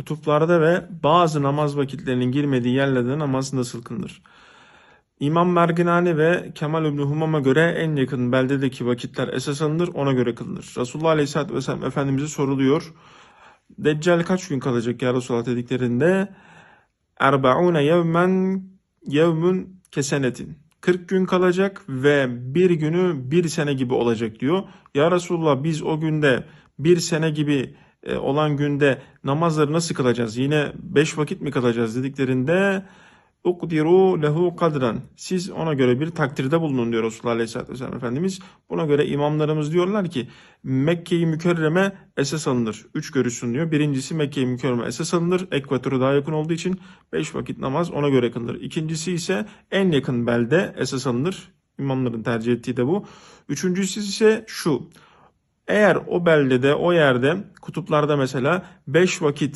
kutuplarda ve bazı namaz vakitlerinin girmediği yerlerde namaz nasıl kılınır? İmam Merginani ve Kemal İbni Humam'a göre en yakın beldedeki vakitler esas alınır, ona göre kılınır. Resulullah Aleyhisselatü Vesselam Efendimiz'e soruluyor. Deccal kaç gün kalacak ya Resulullah dediklerinde Erbaune yevmen yevmün kesenetin. 40 gün kalacak ve bir günü bir sene gibi olacak diyor. Ya Resulullah biz o günde bir sene gibi olan günde namazları nasıl kılacağız? Yine 5 vakit mi kılacağız dediklerinde ukdiru lehu kadran. Siz ona göre bir takdirde bulunun diyor Resulullah Aleyhisselatü Vesselam Efendimiz. Buna göre imamlarımız diyorlar ki Mekke-i Mükerreme esas alınır. Üç görüşsün diyor. Birincisi Mekke-i Mükerreme esas alınır. Ekvatora daha yakın olduğu için beş vakit namaz ona göre kılınır. İkincisi ise en yakın belde esas alınır. İmamların tercih ettiği de bu. Üçüncüsü ise şu. Eğer o beldede, o yerde, kutuplarda mesela beş vakit